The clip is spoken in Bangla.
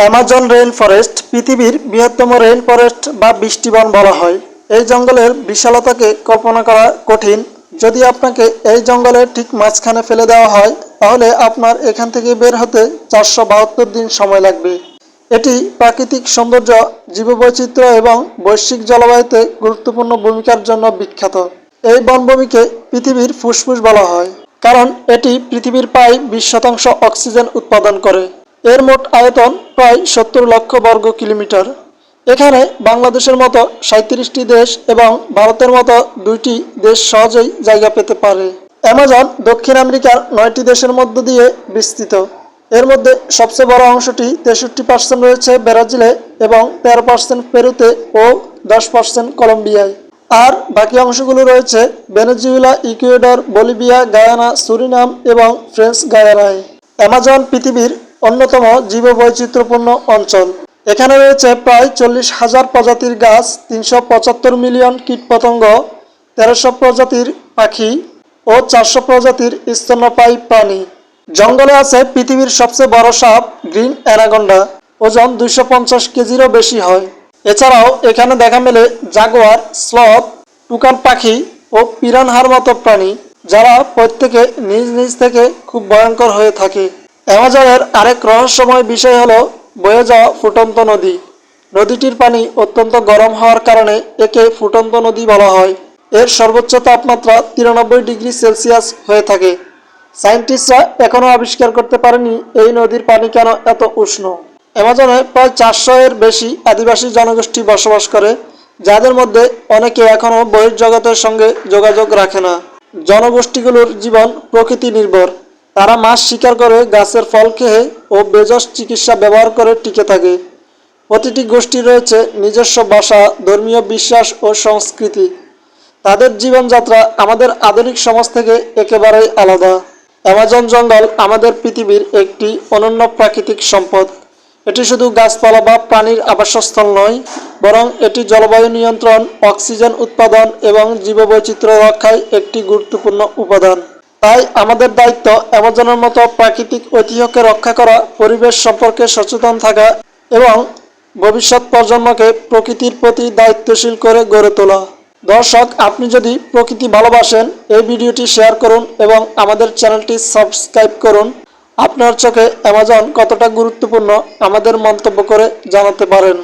অ্যামাজন রেইন ফরেস্ট পৃথিবীর বৃহত্তম রেইন ফরেস্ট বা বৃষ্টিবন বলা হয়। এই জঙ্গলের বিশালতাকে কল্পনা করা কঠিন। যদি আপনাকে এই জঙ্গলের ঠিক মাঝখানে ফেলে দেওয়া হয়, তাহলে আপনার এখান থেকে বের হতে চারশো বাহাত্তর দিন সময় লাগবে। এটি প্রাকৃতিক সৌন্দর্য, জীববৈচিত্র্য এবং বৈশ্বিক জলবায়ুতে গুরুত্বপূর্ণ ভূমিকার জন্য বিখ্যাত। এই বনভূমিকে পৃথিবীর ফুসফুস বলা হয়, কারণ এটি পৃথিবীর প্রায় বিশ শতাংশ অক্সিজেন উৎপাদন করে। এর মোট আয়তন প্রায় সত্তর লক্ষ বর্গ কিলোমিটার। এখানে বাংলাদেশের মতো সাঁত্রিশটি দেশ এবং ভারতের মতো দুইটি দেশ সহজেই জায়গা পেতে পারে। অ্যামাজন দক্ষিণ আমেরিকার নয়টি দেশের মধ্য দিয়ে বিস্তৃত। এর মধ্যে সবচেয়ে বড় অংশটি তেষট্টি পার্সেন্ট রয়েছে ব্রাজিলে এবং তেরো পার্সেন্ট পেরুতে ও দশ পার্সেন্ট কলম্বিয়ায়। আর বাকি অংশগুলো রয়েছে Venezuela, Ecuador, Bolivia, Guyana, Suriname এবং ফ্রেঞ্চ গায়ানায়। অ্যামাজন পৃথিবীর অন্যতম জীববৈচিত্র্যপূর্ণ অঞ্চল। এখানে রয়েছে প্রায় চল্লিশ হাজার প্রজাতির গাছ, তিনশো পঁচাত্তর মিলিয়ন কীটপতঙ্গ, তেরোশো প্রজাতির পাখি ও চারশো প্রজাতির স্তন্যপায়ী প্রাণী। জঙ্গলে আছে পৃথিবীর সবচেয়ে বড় সাপ, গ্রিন অ্যানাগন্ডা ওজন দুইশো পঞ্চাশ কেজিরও বেশি হয়। এছাড়াও এখানে দেখা মেলে জাগোয়ার, স্লথ, টুকান পাখি ও পিরানহার মতো প্রাণী, যারা প্রত্যেকে নিজ নিজ থেকে খুব ভয়ঙ্কর হয়ে থাকে। অ্যামাজনের আরেক রহস্যময় বিষয় হলো বয়ে যাওয়া ফুটন্ত নদী। নদীটির পানি অত্যন্ত গরম হওয়ার কারণে একে ফুটন্ত নদী বলা হয়। এর সর্বোচ্চ তাপমাত্রা তিরানব্বই ডিগ্রি সেলসিয়াস হয়ে থাকে। সায়েন্টিস্টরা এখনও আবিষ্কার করতে পারেনি এই নদীর পানি কেন এত উষ্ণ। অ্যামাজনে প্রায় চারশো এর বেশি আদিবাসী জনগোষ্ঠী বসবাস করে, যাদের মধ্যে অনেকে এখনও বহির্জগতের সঙ্গে যোগাযোগ রাখে না। জনগোষ্ঠীগুলোর জীবন প্রকৃতি নির্ভর। তারা মাছ শিকার করে, গাছের ফল খেয়ে ও বেজস চিকিৎসা ব্যবহার করে টিকে থাকে। প্রতিটি গোষ্ঠী রয়েছে নিজস্ব ভাষা, ধর্মীয় বিশ্বাস ও সংস্কৃতি। তাদের জীবনযাত্রা আমাদের আধুনিক সমাজ থেকে একেবারেই আলাদা। অ্যামাজন জঙ্গল আমাদের পৃথিবীর একটি অনন্য প্রাকৃতিক সম্পদ। এটি শুধু গাছপালা বা প্রাণীর আবাসস্থল নয়, বরং এটি জলবায়ু নিয়ন্ত্রণ, অক্সিজেন উৎপাদন এবং জীববৈচিত্র্য রক্ষায় একটি গুরুত্বপূর্ণ উপাদান। তাই আমাদের দায়িত্ব অ্যামাজনের মতো প্রাকৃতিক ঐতিহ্যকে রক্ষা করা, পরিবেশ সম্পর্কে সচেতন থাকা এবং ভবিষ্যৎ প্রজন্মকে প্রকৃতির প্রতি দায়িত্বশীল করে গড়ে তোলা। দর্শক, আপনি যদি প্রকৃতি ভালোবাসেন, এই ভিডিওটি শেয়ার করুন এবং আমাদের চ্যানেলটি সাবস্ক্রাইব করুন। আপনার চোখে অ্যামাজন কতটা গুরুত্বপূর্ণ আমাদের মন্তব্য করে জানাতে পারেন।